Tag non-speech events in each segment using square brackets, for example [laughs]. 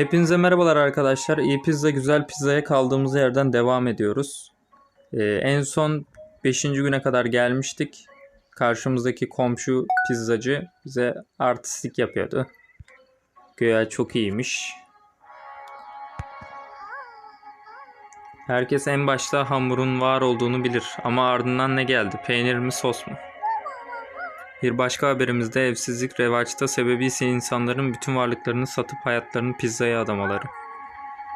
Hepinize merhabalar arkadaşlar. İyi Pizza Güzel Pizza'ya kaldığımız yerden devam ediyoruz. Ee, en son 5. güne kadar gelmiştik. Karşımızdaki komşu pizzacı bize artistik yapıyordu. Güya çok iyiymiş. Herkes en başta hamurun var olduğunu bilir ama ardından ne geldi? Peynir mi sos mu? Bir başka haberimizde evsizlik revaçta sebebi ise insanların bütün varlıklarını satıp hayatlarını pizzaya adamaları.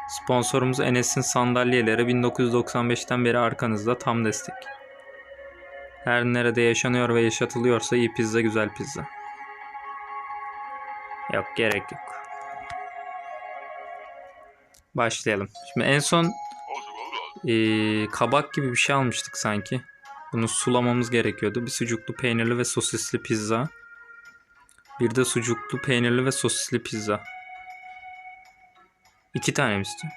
Sponsorumuz Enes'in sandalyeleri 1995'ten beri arkanızda tam destek. Her nerede yaşanıyor ve yaşatılıyorsa iyi pizza güzel pizza. Yok gerek yok. Başlayalım. Şimdi en son eee, kabak gibi bir şey almıştık sanki. Bunu sulamamız gerekiyordu. Bir sucuklu peynirli ve sosisli pizza. Bir de sucuklu peynirli ve sosisli pizza. İki tane mi istiyor?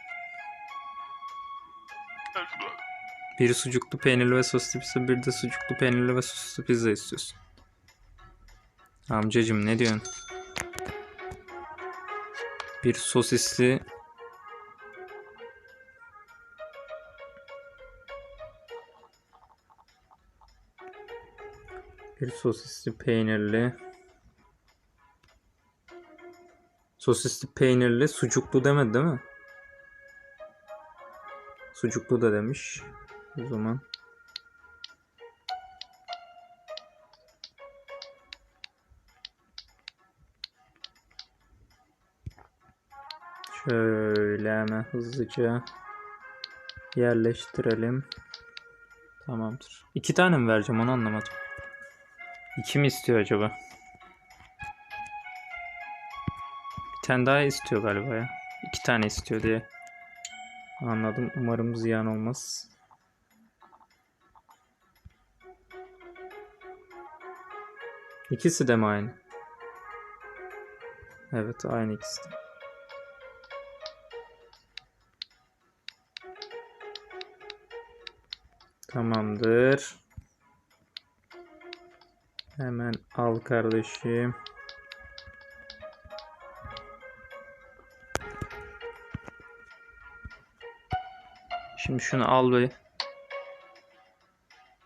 Biri sucuklu peynirli ve sosisli pizza, bir de sucuklu peynirli ve sosisli pizza istiyorsun. Amcacım ne diyorsun? Bir sosisli Bir sosisli peynirli. Sosisli peynirli sucuklu demedi değil mi? Sucuklu da demiş. O zaman. Şöyle hemen hızlıca yerleştirelim. Tamamdır. İki tane mi vereceğim onu anlamadım. İki mi istiyor acaba? Bir tane daha istiyor galiba ya. İki tane istiyor diye. Anladım. Umarım ziyan olmaz. İkisi de mi aynı? Evet aynı ikisi de. Tamamdır. Hemen al kardeşim. Şimdi şunu al bir.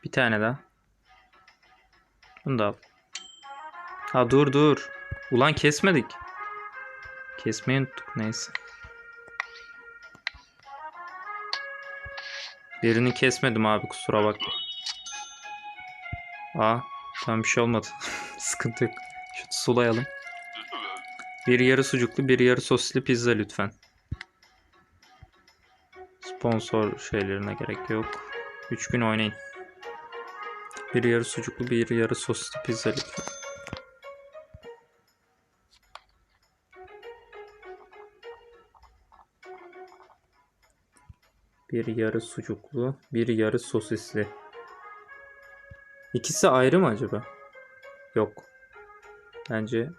Bir tane daha. Bunu da al. Ha dur dur. Ulan kesmedik. Kesmeyi unuttuk neyse. Birini kesmedim abi kusura bakma. Aa tam bir şey olmadı. [laughs] Sıkıntı yok. Şu sulayalım. Bir yarı sucuklu bir yarı sosisli pizza lütfen. Sponsor şeylerine gerek yok. 3 gün oynayın. Bir yarı sucuklu bir yarı sosisli pizza lütfen. Bir yarı sucuklu, bir yarı sosisli. İkisi ayrı mı acaba? Yok. Bence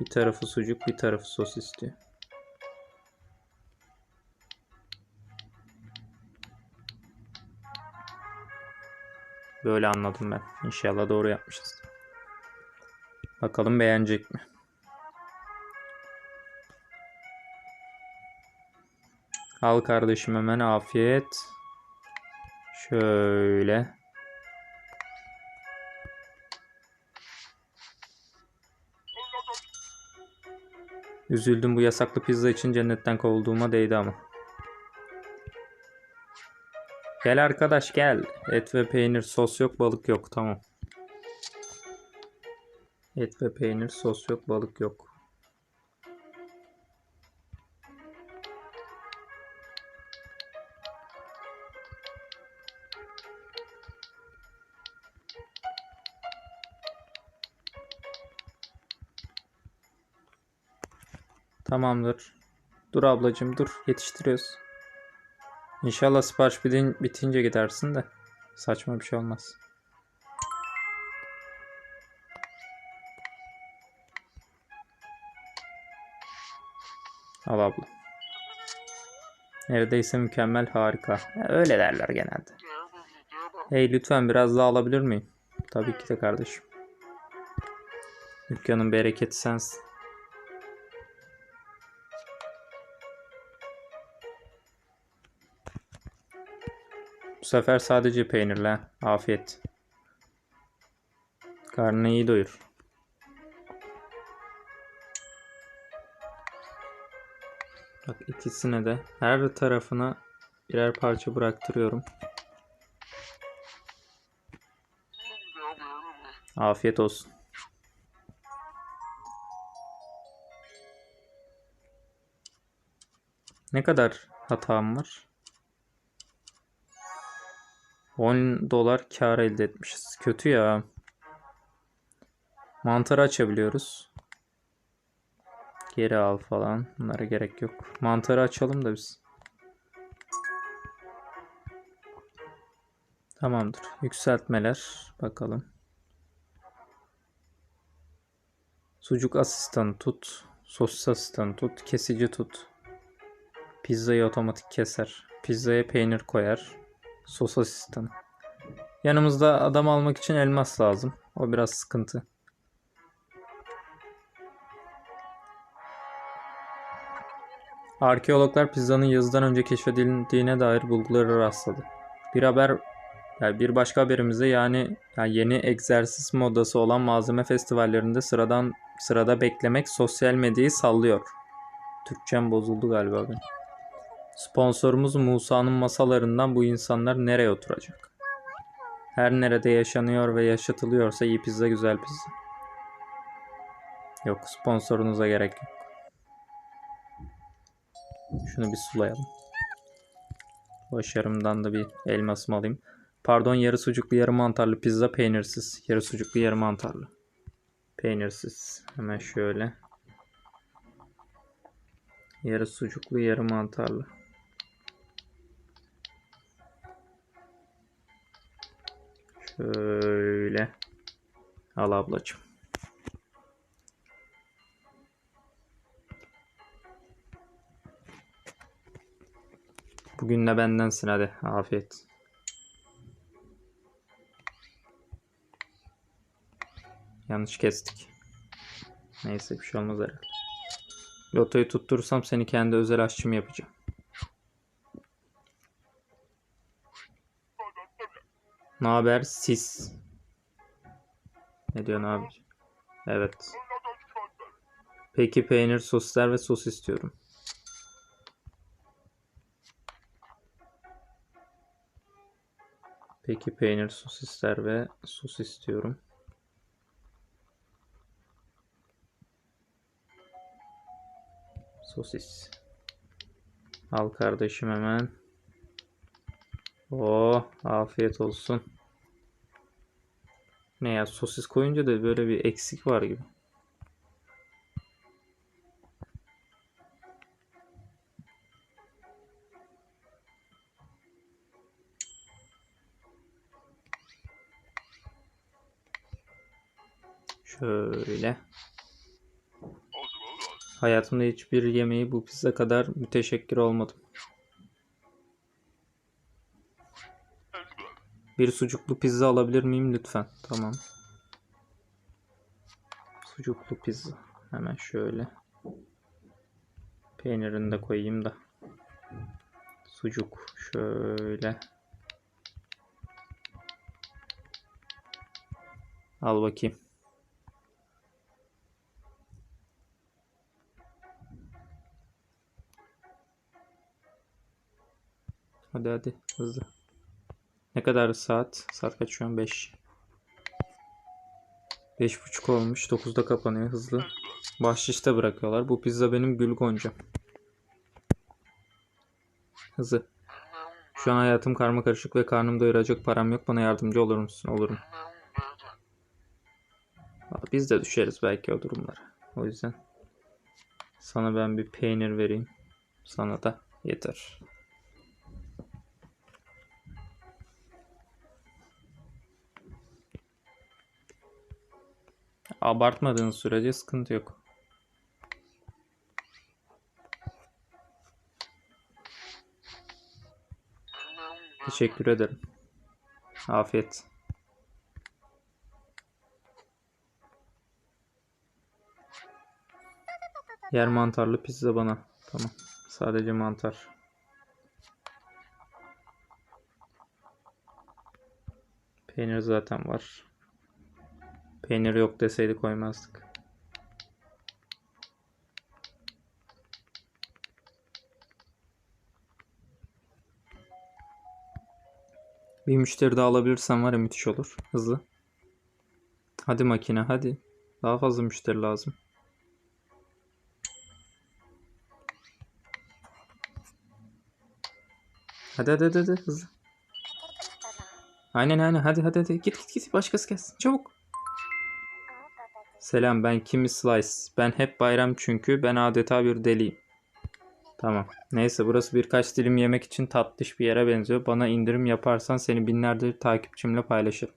bir tarafı sucuk, bir tarafı sosis diyor. Böyle anladım ben. İnşallah doğru yapmışız. Bakalım beğenecek mi? Al kardeşim hemen afiyet. Şöyle. Üzüldüm bu yasaklı pizza için cennetten kovulduğuma değdi ama. Gel arkadaş gel. Et ve peynir sos yok balık yok tamam. Et ve peynir sos yok balık yok. Tamamdır. Dur ablacığım dur yetiştiriyoruz. İnşallah sipariş bitin, bitince gidersin de saçma bir şey olmaz. Al abla. Neredeyse mükemmel harika. Öyle derler genelde. Hey lütfen biraz daha alabilir miyim? Tabii ki de kardeşim. Dükkanın bereketi sensin. Sefer sadece peynirle. Afiyet. Karnını iyi doyur. Bak ikisine de her tarafına birer parça bıraktırıyorum. Afiyet olsun. Ne kadar hatam var? 10 dolar kar elde etmişiz. Kötü ya. Mantarı açabiliyoruz. Geri al falan. Bunlara gerek yok. Mantarı açalım da biz. Tamamdır. Yükseltmeler. Bakalım. Sucuk asistanı tut. Sosis asistanı tut. Kesici tut. Pizzayı otomatik keser. Pizzaya peynir koyar. Sos asistanı. Yanımızda adam almak için elmas lazım. O biraz sıkıntı. Arkeologlar pizzanın yazıdan önce keşfedildiğine dair bulgulara rastladı. Bir haber yani bir başka haberimizde yani, yani yeni egzersiz modası olan malzeme festivallerinde sıradan sırada beklemek sosyal medyayı sallıyor. Türkçem bozuldu galiba benim. Sponsorumuz Musa'nın masalarından bu insanlar nereye oturacak? Her nerede yaşanıyor ve yaşatılıyorsa iyi pizza güzel pizza. Yok sponsorunuza gerek yok. Şunu bir sulayalım. Başarımdan da bir elmasımı alayım. Pardon yarı sucuklu yarı mantarlı pizza peynirsiz. Yarı sucuklu yarı mantarlı. Peynirsiz. Hemen şöyle. Yarı sucuklu yarı mantarlı. Şöyle. Al ablacığım. Bugün de bendensin hadi. Afiyet. Yanlış kestik. Neyse bir şey olmaz herhalde. Lotoyu tutturursam seni kendi özel aşçım yapacağım. Ne haber sis? Ne diyorsun abi? Evet. Peki peynir, sosisler ve sos istiyorum. Peki peynir, sosisler ve sos istiyorum. Sosis. Al kardeşim hemen. Oo, afiyet olsun. Ne ya sosis koyunca da böyle bir eksik var gibi. Şöyle. Hayatımda hiçbir yemeği bu pizza kadar müteşekkir olmadım. Bir sucuklu pizza alabilir miyim lütfen? Tamam. Sucuklu pizza. Hemen şöyle. Peynirini de koyayım da. Sucuk şöyle. Al bakayım. Hadi hadi hızlı. Ne kadar saat? Saat kaç şu an? 5. 5.30 olmuş. 9'da kapanıyor hızlı. Bahşişte bırakıyorlar. Bu pizza benim gül goncam. Hızlı. Şu an hayatım karma karışık ve karnım doyuracak param yok. Bana yardımcı olur musun? Olurum. Biz de düşeriz belki o durumlara. O yüzden sana ben bir peynir vereyim. Sana da yeter. Abartmadığın sürece sıkıntı yok. Teşekkür ederim. Afiyet. Yer mantarlı pizza bana. Tamam. Sadece mantar. Peynir zaten var. Peynir yok deseydi koymazdık. Bir müşteri daha alabilirsem var ya müthiş olur. Hızlı. Hadi makine hadi. Daha fazla müşteri lazım. Hadi hadi hadi, hızlı. Aynen aynen hadi hadi hadi git git git başkası gelsin çabuk. Selam ben Kimi Slice. Ben hep bayram çünkü ben adeta bir deliyim. Tamam. Neyse burası birkaç dilim yemek için tatlış bir yere benziyor. Bana indirim yaparsan seni binlerce takipçimle paylaşırım.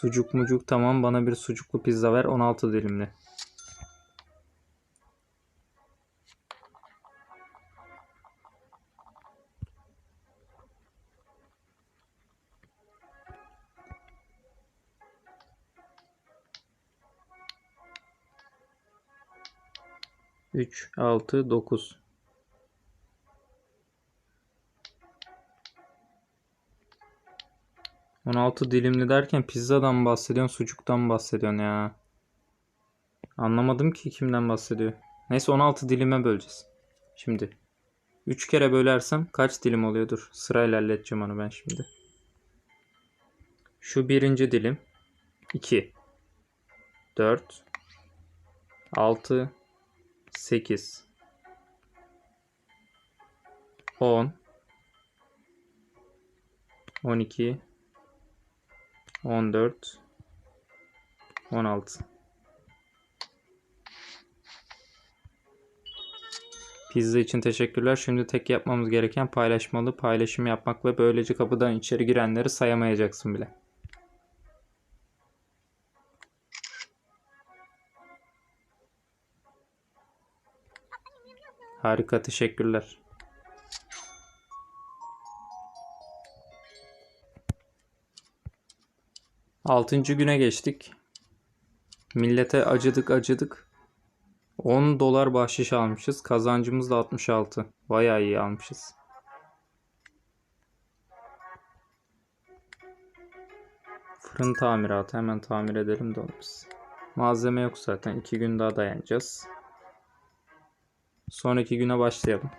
Sucuk mucuk tamam bana bir sucuklu pizza ver 16 dilimli. Üç, altı, dokuz. On altı dilimli derken pizzadan bahsediyorsun, sucuktan bahsediyorsun ya? Anlamadım ki kimden bahsediyor. Neyse 16 dilime böleceğiz. Şimdi 3 kere bölersem kaç dilim oluyordur? Sırayla halledeceğim onu ben şimdi. Şu birinci dilim 2 4 6 8 10 12 14 16 Pizza için teşekkürler. Şimdi tek yapmamız gereken paylaşmalı paylaşım yapmak ve böylece kapıdan içeri girenleri sayamayacaksın bile. Harika teşekkürler. Altıncı güne geçtik. Millete acıdık acıdık. 10 dolar bahşiş almışız. Kazancımız da 66. Bayağı iyi almışız. Fırın tamiratı hemen tamir edelim de onu. Malzeme yok zaten. 2 gün daha dayanacağız. Sonraki güne başlayalım.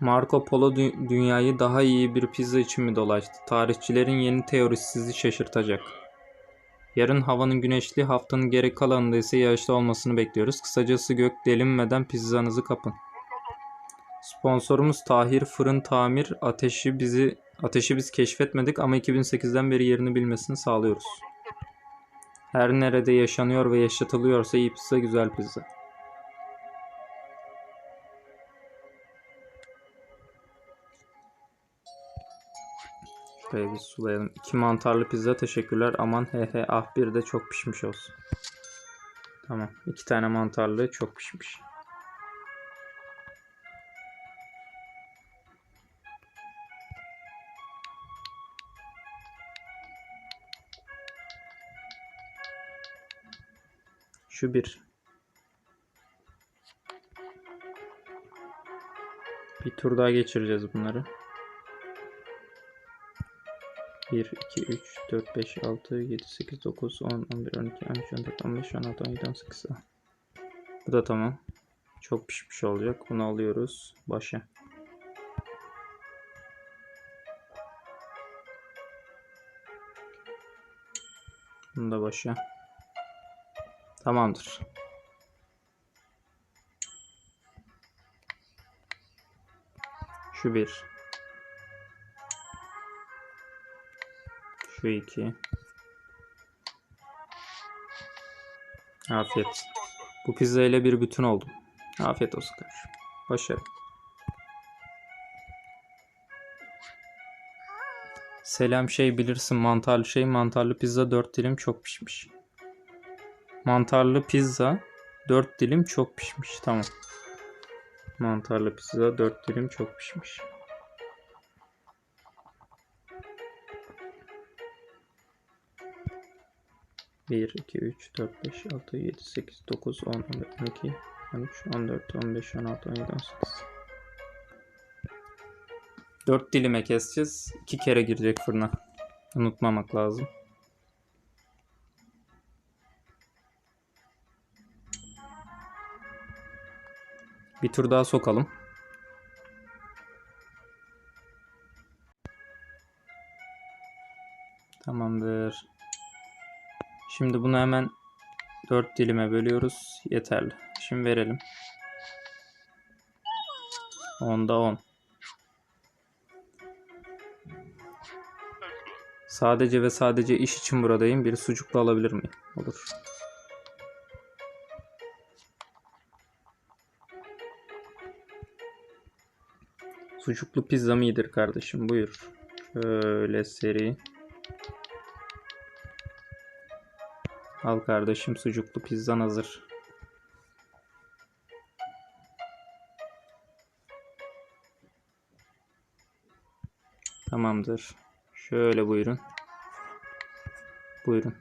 Marco Polo dü- dünyayı daha iyi bir pizza için mi dolaştı? Tarihçilerin yeni teorisi sizi şaşırtacak. Yarın havanın güneşli, haftanın geri kalanında ise yağışlı olmasını bekliyoruz. Kısacası gök delinmeden pizzanızı kapın. Sponsorumuz Tahir Fırın Tamir. Ateşi bizi ateşi biz keşfetmedik ama 2008'den beri yerini bilmesini sağlıyoruz. Her nerede yaşanıyor ve yaşatılıyorsa iyi pizza güzel pizza. Şuraya bir sulayalım. İki mantarlı pizza teşekkürler. Aman he he ah bir de çok pişmiş olsun. Tamam. iki tane mantarlı çok pişmiş. Şu bir. Bir tur daha geçireceğiz bunları. 1, 2, 3, 4, 5, 6, 7, 8, 9, 10, 11, 12, 13, 14, 15, 16, 17, 18 daha. Bu da tamam. Çok pişmiş olacak. Bunu alıyoruz. Başa. Bunu da başa. Tamamdır. Şu bir. Şu iki. Afiyet. Bu pizza ile bir bütün oldum. Afiyet olsun kardeşim. Başarı. Selam şey bilirsin mantarlı şey mantarlı pizza 4 dilim çok pişmiş. Mantarlı pizza 4 dilim çok pişmiş. Tamam. Mantarlı pizza 4 dilim çok pişmiş. Bir, iki, üç, dört, beş, altı, yedi, sekiz, dokuz, on, on iki, on üç, on dört, on beş, on altı, on yedi, on sekiz. 4 dilime keseceğiz. 2 kere girecek fırına. Unutmamak lazım. Bir tur daha sokalım. Tamamdır. Şimdi bunu hemen 4 dilime bölüyoruz. Yeterli. Şimdi verelim. 10'da 10. Sadece ve sadece iş için buradayım. Bir sucuklu alabilir miyim? Olur. Sucuklu pizzam iyidir kardeşim. Buyur. Şöyle seri. Al kardeşim sucuklu pizzan hazır. Tamamdır. Şöyle buyurun. Buyurun.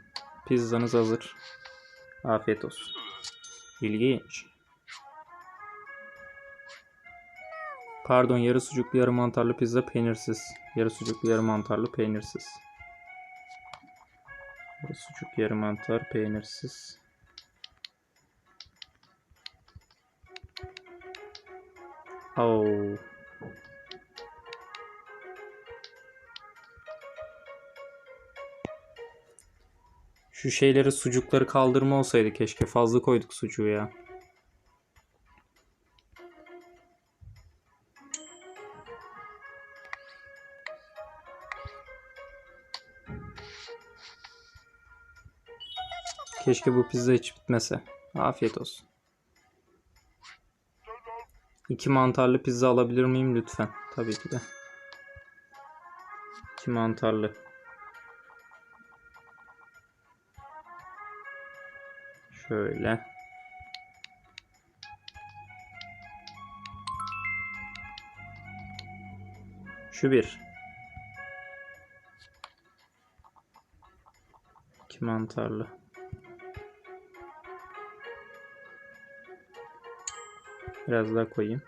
Pizzanız hazır. Afiyet olsun. İlginç. Pardon yarı sucuklu yarı mantarlı pizza peynirsiz. Yarı sucuklu yarı mantarlı peynirsiz. Yarı sucuk yarı mantar peynirsiz. Oh. Şu şeyleri sucukları kaldırma olsaydı keşke. Fazla koyduk sucuğu ya. Keşke bu pizza hiç bitmese. Afiyet olsun. İki mantarlı pizza alabilir miyim lütfen? Tabii ki de. İki mantarlı. Şöyle. Şu bir. İki mantarlı. Biraz daha koyayım.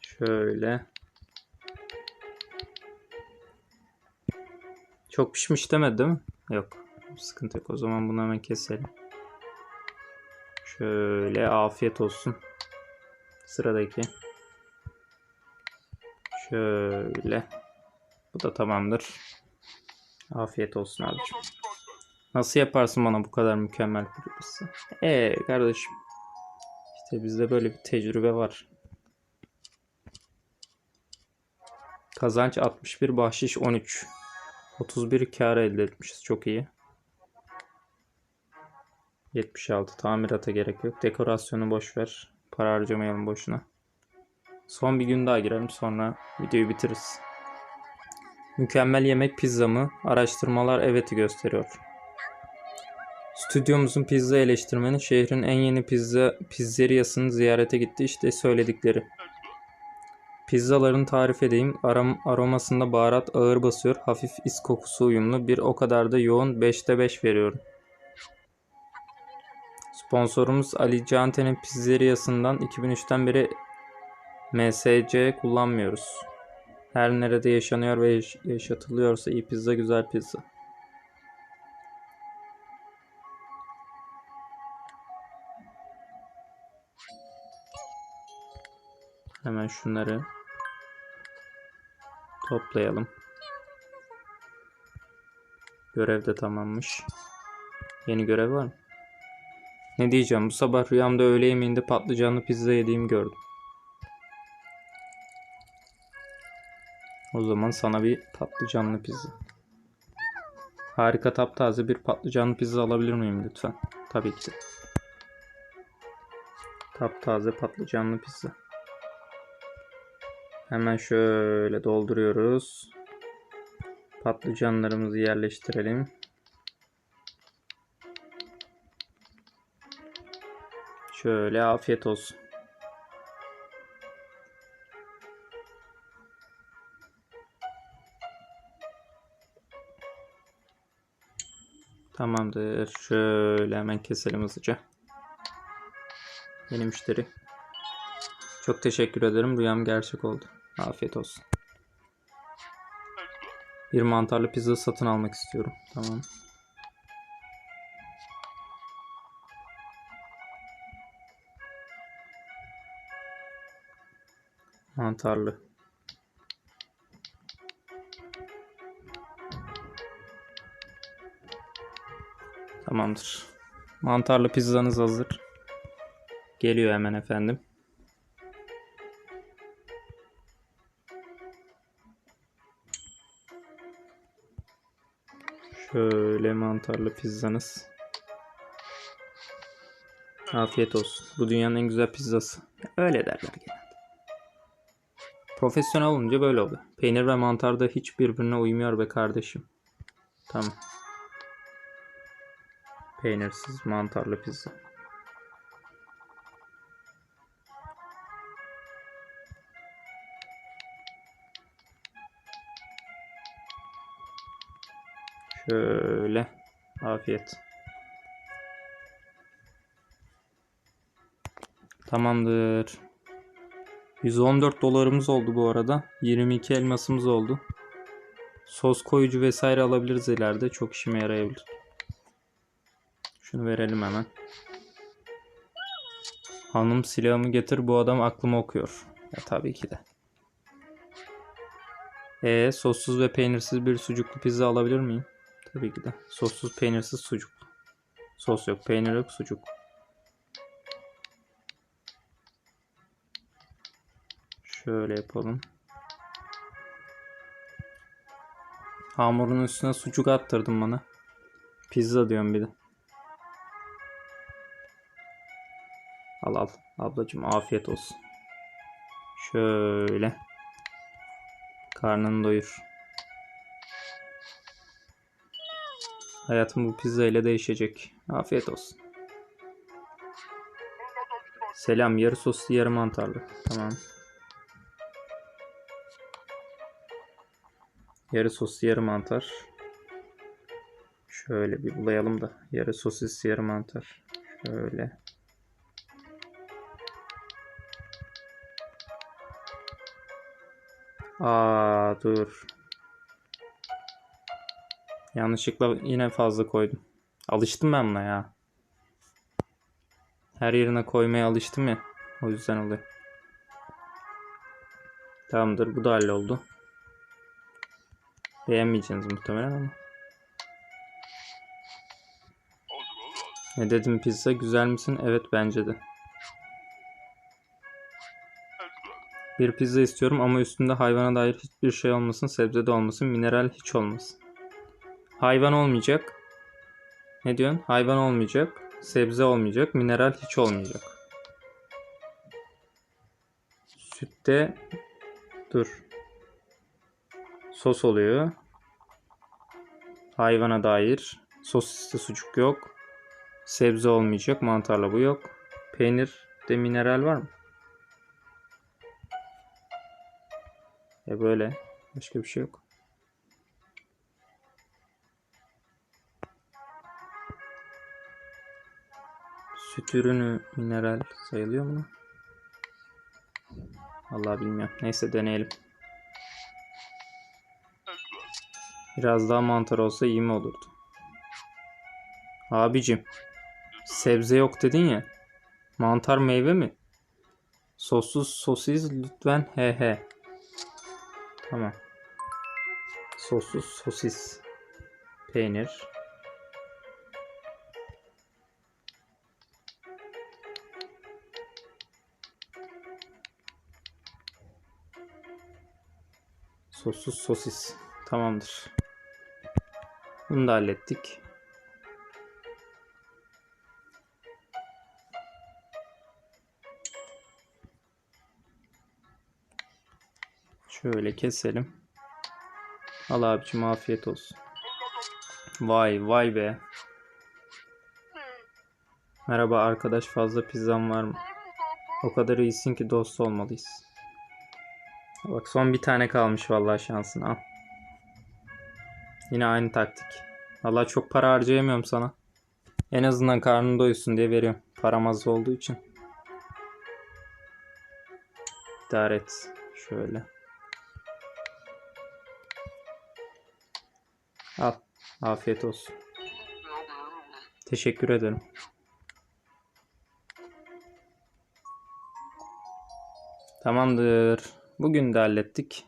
Şöyle. Çok pişmiş demedi değil mi? Yok. Sıkıntı yok. O zaman bunu hemen keselim. Şöyle afiyet olsun. Sıradaki. Şöyle. Bu da tamamdır. Afiyet olsun abicim. Nasıl yaparsın bana bu kadar mükemmel pizza? Eee kardeşim. İşte bizde böyle bir tecrübe var. Kazanç 61, bahşiş 13. 31 kar elde etmişiz. Çok iyi. 76. Tamirata gerek yok. Dekorasyonu boş ver. Para harcamayalım boşuna. Son bir gün daha girelim sonra videoyu bitiririz. Mükemmel yemek pizza mı? Araştırmalar evet'i gösteriyor. Stüdyomuzun pizza eleştirmeni şehrin en yeni pizza pizzeriyasını ziyarete gitti. İşte söyledikleri. Pizzaların tarif edeyim. Aram, aromasında baharat ağır basıyor. Hafif is kokusu uyumlu. Bir o kadar da yoğun 5'te 5 veriyorum. Sponsorumuz Ali Cante'nin pizzeriyasından 2003'ten beri MSC kullanmıyoruz. Her nerede yaşanıyor ve yaş- yaşatılıyorsa iyi pizza güzel pizza. Hemen şunları toplayalım. Görev de tamammış. Yeni görev var mı? Ne diyeceğim? Bu sabah rüyamda öğle yemeğinde patlıcanlı pizza yediğimi gördüm. O zaman sana bir patlıcanlı pizza. Harika taptaze bir patlıcanlı pizza alabilir miyim lütfen? Tabii ki. Taptaze patlıcanlı pizza. Hemen şöyle dolduruyoruz. Patlıcanlarımızı yerleştirelim. Şöyle afiyet olsun. Tamamdır. Şöyle hemen keselim hızlıca. Yeni müşteri. Çok teşekkür ederim. Rüyam gerçek oldu. Afiyet olsun. Bir mantarlı pizza satın almak istiyorum. Tamam. Mantarlı. Tamamdır. Mantarlı pizzanız hazır. Geliyor hemen efendim. Şöyle mantarlı pizzanız. Afiyet olsun. Bu dünyanın en güzel pizzası. Öyle derler genelde. Profesyonel olunca böyle oluyor. Peynir ve mantar da hiç birbirine uymuyor be kardeşim. Tamam. Peynirsiz mantarlı pizza. Şöyle. Afiyet. Tamamdır. 114 dolarımız oldu bu arada. 22 elmasımız oldu. Sos koyucu vesaire alabiliriz ileride. Çok işime yarayabilir. Şunu verelim hemen. Hanım silahımı getir bu adam aklımı okuyor. Ya tabii ki de. E sossuz ve peynirsiz bir sucuklu pizza alabilir miyim? Tabii ki de. Sossuz peynirsiz sucuklu. Sos yok, peynir yok, sucuk. Şöyle yapalım. Hamurun üstüne sucuk attırdın bana. Pizza diyorum bir de. Al al. Ablacığım afiyet olsun. Şöyle. Karnını doyur. Hayatım bu pizza ile değişecek. Afiyet olsun. Selam. Yarı soslu yarı mantarlı. Tamam. Yarı soslu yarı mantar. Şöyle bir bulayalım da. Yarı sosis yarı mantar. Şöyle. Aa dur. Yanlışlıkla yine fazla koydum. Alıştım ben buna ya. Her yerine koymaya alıştım ya. O yüzden oluyor. Tamamdır bu da halloldu. Beğenmeyeceksiniz muhtemelen ama. Ne dedim pizza güzel misin? Evet bence de. Bir pizza istiyorum ama üstünde hayvana dair hiçbir şey olmasın, sebze de olmasın, mineral hiç olmasın. Hayvan olmayacak. Ne diyorsun? Hayvan olmayacak, sebze olmayacak, mineral hiç olmayacak. Sütte dur. Sos oluyor. Hayvana dair sosiste sucuk yok. Sebze olmayacak, mantarla bu yok. Peynir de mineral var mı? E böyle. Başka bir şey yok. Süt ürünü mineral sayılıyor mu? Allah bilmiyorum. Neyse deneyelim. Biraz daha mantar olsa iyi mi olurdu? Abicim. Sebze yok dedin ya. Mantar meyve mi? Sossuz sosis lütfen he he. Tamam. Sossuz sosis. Peynir. Sossuz sosis. Tamamdır. Bunu da hallettik. Şöyle keselim. Al abicim afiyet olsun. Vay vay be. Merhaba arkadaş fazla pizzam var mı? O kadar iyisin ki dost olmalıyız. Bak son bir tane kalmış vallahi şansın al. Yine aynı taktik. Vallahi çok para harcayamıyorum sana. En azından karnın doysun diye veriyorum. Param az olduğu için. İdare et. Şöyle. Al. Afiyet olsun. Teşekkür ederim. Tamamdır. Bugün de hallettik.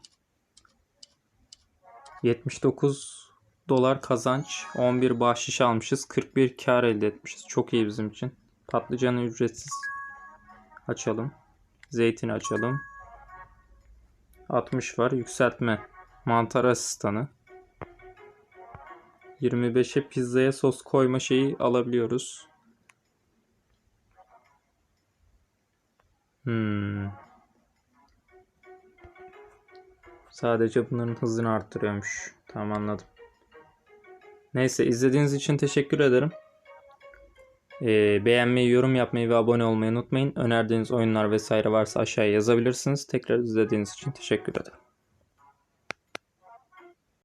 79 dolar kazanç, 11 bahşiş almışız, 41 kar elde etmişiz. Çok iyi bizim için. Patlıcanı ücretsiz açalım. Zeytin açalım. 60 var. Yükseltme. Mantar asistanı. 25'e pizzaya sos koyma şeyi alabiliyoruz. Hmm. Sadece bunların hızını arttırıyormuş. Tamam anladım. Neyse izlediğiniz için teşekkür ederim. Ee, beğenmeyi, yorum yapmayı ve abone olmayı unutmayın. Önerdiğiniz oyunlar vesaire varsa aşağıya yazabilirsiniz. Tekrar izlediğiniz için teşekkür ederim.